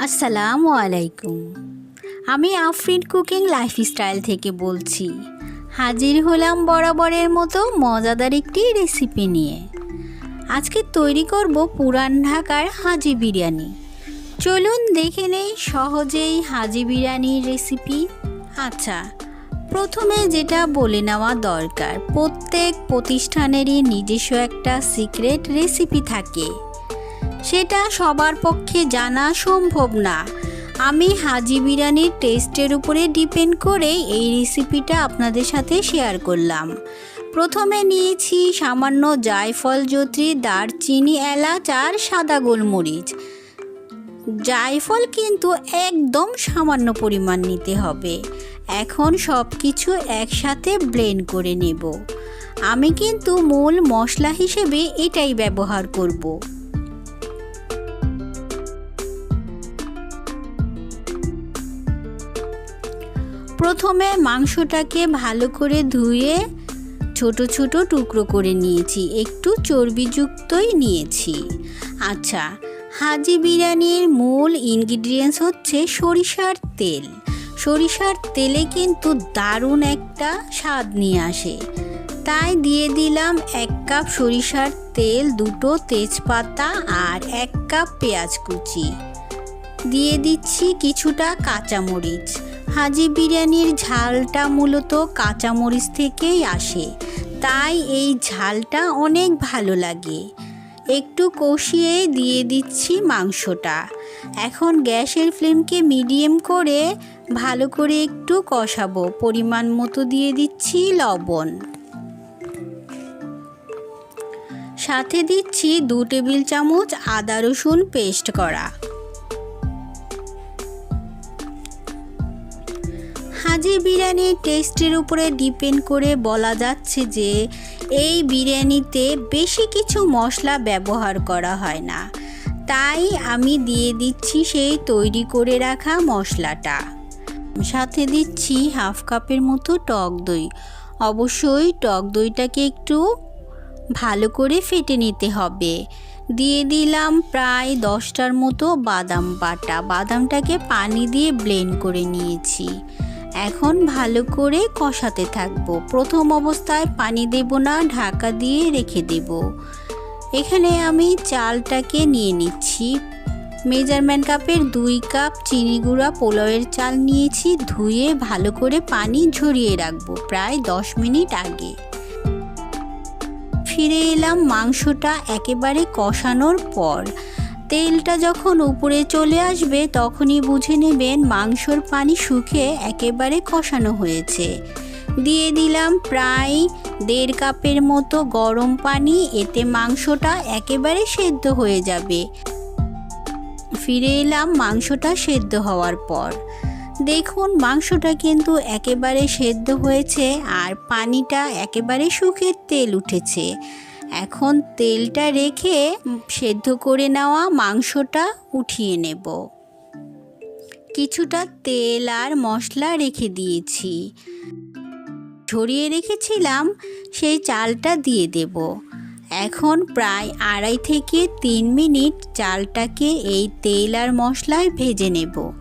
আসসালামু আলাইকুম। আমি আফরিন কুকিং লাইফস্টাইল থেকে বলছি। হাজির হলাম বরাবরের মতো মজাদার একটি রেসিপি নিয়ে। আজকে তৈরি করব পুরান ঢাকার হাজি বিরিয়ানি। চলুন দেখে নেই সহজেই হাজি বিরিয়ানির রেসিপি। আচ্ছা প্রথমে যেটা বলে নেওয়া দরকার, প্রত্যেক প্রতিষ্ঠানেরই নিজস্ব একটা সিক্রেট রেসিপি থাকে। সেটা সবার পক্ষে জানা সম্ভব না। আমি হাজি বিরিয়ানির টেস্টের উপরে ডিপেন্ড করে এই রেসিপিটা আপনাদের সাথে শেয়ার করলাম। প্রথমে নিয়েছি সামান্য জায়ফল জত্রি, দারচিনি, এলাচ আর সাদা গোলমরিচ। জায়ফল কিন্তু একদম সামান্য পরিমাণ নিতে হবে। এখন সব কিছু একসাথে ব্লেন্ড করে নেব। আমি কিন্তু মূল মশলা হিসেবে এটাই ব্যবহার করব। প্রথমে মাংসটাকে ভালো করে ধুয়ে ছোট ছোট টুকরো করে নিয়েছি। একটু চর্বিযুক্তই নিয়েছি। আচ্ছা হাজি বিরিয়ানির মূল ইনগ্রিডিয়েন্টস হচ্ছে সরিষার তেল। সরিষার তেলে কিন্তু দারুণ একটা স্বাদ নিয়ে আসে। তাই দিয়ে দিলাম এক কাপ সরিষার তেল, দুটো তেজপাতা আর এক কাপ পেঁয়াজ কুচি। দিয়ে দিচ্ছি কিছুটা কাঁচামরিচ। হাজি বিরিয়ানির ঝালটা মূলত কাঁচামরিচ থেকেই আসে। তাই এই ঝালটা অনেক ভালো লাগে। একটু কষিয়ে দিয়ে দিচ্ছি মাংসটা। এখন গ্যাসের ফ্লেমকে মিডিয়াম করে ভালো করে একটু কষাবো। পরিমাণ মতো দিয়ে দিচ্ছি লবণ। সাথে দিচ্ছি দু টেবিল চামচ আদা রসুন পেস্ট করা। হাজি বিরিয়ানির টেস্টের উপরে ডিপেন্ড করে বলা যাচ্ছে যে, এই বিরিয়ানিতে বেশি কিছু মশলা ব্যবহার করা হয় না। তাই আমি দিয়ে দিচ্ছি সেই তৈরি করে রাখা মশলাটা। সাথে দিচ্ছি হাফ কাপের মতো টক দই। অবশ্যই টক দইটাকে একটু ভালো করে ফেটে নিতে হবে। দিয়ে দিলাম প্রায় দশটার মতো বাদাম বাটা। বাদামটাকে পানি দিয়ে ব্লেন্ড করে নিয়েছি। এখন ভালো করে কষাতে থাকব। প্রথম অবস্থায় পানি দেব না, ঢাকা দিয়ে রেখে দেব। এখানে আমি চালটাকে নিয়ে নিচ্ছি। মেজারমেন্ট কাপের দুই কাপ চিনি গুঁড়া পোলাওয়ের চাল নিয়েছি, ধুয়ে ভালো করে পানি ঝরিয়ে রাখব প্রায় দশ মিনিট আগে। ফিরে এলাম মাংসটা একেবারে কষানোর পর। তেলটা যখন উপরে চলে আসবে, তখনই বুঝে নেবেন মাংসর পানি শুকে একেবারে কষানো হয়েছে। দিয়ে দিলাম প্রায় দেড় কাপের মতো গরম পানি, এতে মাংসটা একেবারে সেদ্ধ হয়ে যাবে। ফিরে এলাম মাংসটা সেদ্ধ হওয়ার পর। দেখুন, মাংসটা কিন্তু একেবারে সেদ্ধ হয়েছে আর পানিটা একেবারে শুকের তেল উঠেছে। এখন তেলটা রেখে সেদ্ধ করে নেওয়া মাংসটা উঠিয়ে নেব। কিছুটা তেল আর মশলা রেখে দিয়েছি। ঝরিয়ে রেখেছিলাম, সেই চালটা দিয়ে দেব। এখন প্রায় আড়াই থেকে তিন মিনিট চালটাকে এই তেল আর মশলায় ভেজে নেব।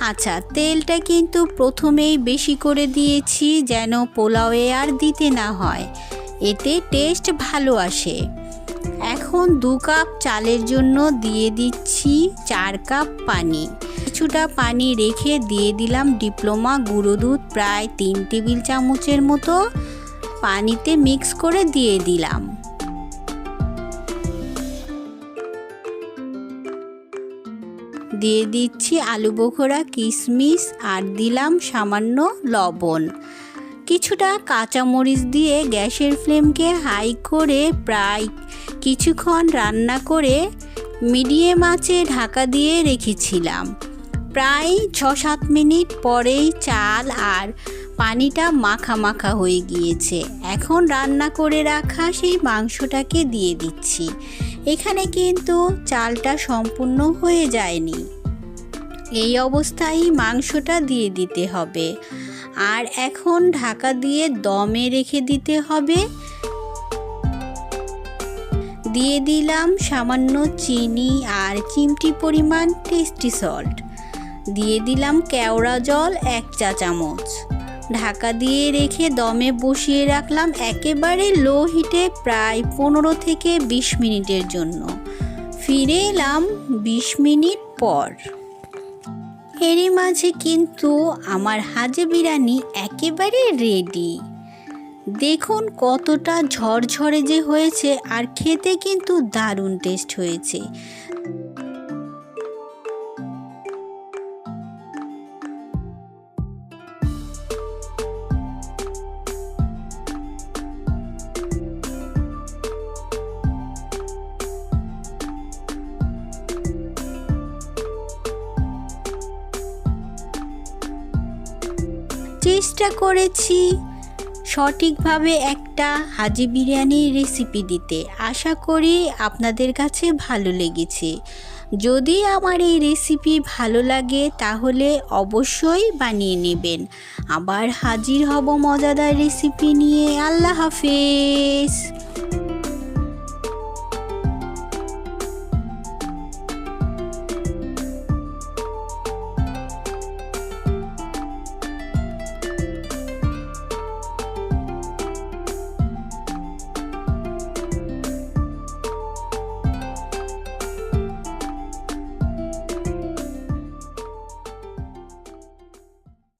আচ্ছা তেলটা কিন্তু প্রথমেই বেশি করে দিয়েছি যেন পোলাওয়ে আর দিতে না হয়। এতে টেস্ট ভালো আসে। এখন দু কাপ চালের জন্য দিয়ে দিচ্ছি চার কাপ পানি। কিছুটা পানি রেখে দিয়ে দিলাম ডিপ্লোমা গুঁড়ো দুধ প্রায় তিন টেবিল চামচের মতো। পানিতে মিক্স করে দিয়ে দিলাম। দিয়ে দিচ্ছি আলু বোখরা, কিশমিশ আর দিলাম সামান্য লবণ। কিছুটা কাঁচামরিচ দিয়ে গ্যাসের ফ্লেমকে হাই করে প্রায় কিছুক্ষণ রান্না করে মিডিয়াম আঁচে ঢাকা দিয়ে রেখেছিলাম। প্রায় ছ সাত মিনিট পরেই চাল আর পানিটা মাখা মাখা হয়ে গিয়েছে। এখন রান্না করে রাখা সেই মাংসটাকে দিয়ে দিচ্ছি। এখানে কিন্তু চালটা সম্পূর্ণ হয়ে যায়নি। এই অবস্থায় মাংসটা দিয়ে দিতে হবে। আর এখন ঢাকা দিয়ে দমে রেখে দিতে হবে। দিয়ে দিলাম সামান্য চিনি আর চিমটি পরিমাণ টেস্টি সল্ট দিয়ে দিলাম কেওড়া জল এক চা চামচ। ঢাকা দিয়ে রেখে দমে বসিয়ে রাখলাম একেবারে লো হিটে প্রায় পনেরো থেকে বিশ মিনিটের জন্য। ফিরে এলাম বিশ মিনিট পর। এরই মাঝে কিন্তু আমার হাজে বিরিয়ানি একেবারে রেডি দেখুন কতটা ঝরঝরে যে হয়েছে আর খেতে কিন্তু দারুণ টেস্ট হয়েছে। চেষ্টা করেছি সঠিকভাবে একটা হাজি বিরিয়ানির রেসিপি দিতে। আশা করি আপনাদের কাছে ভালো লেগেছে। যদি আমার এই রেসিপি ভালো লাগে তাহলে অবশ্যই বানিয়ে নেবেন। আবার হাজির হব মজাদার রেসিপি নিয়ে। আল্লাহ হাফেজ।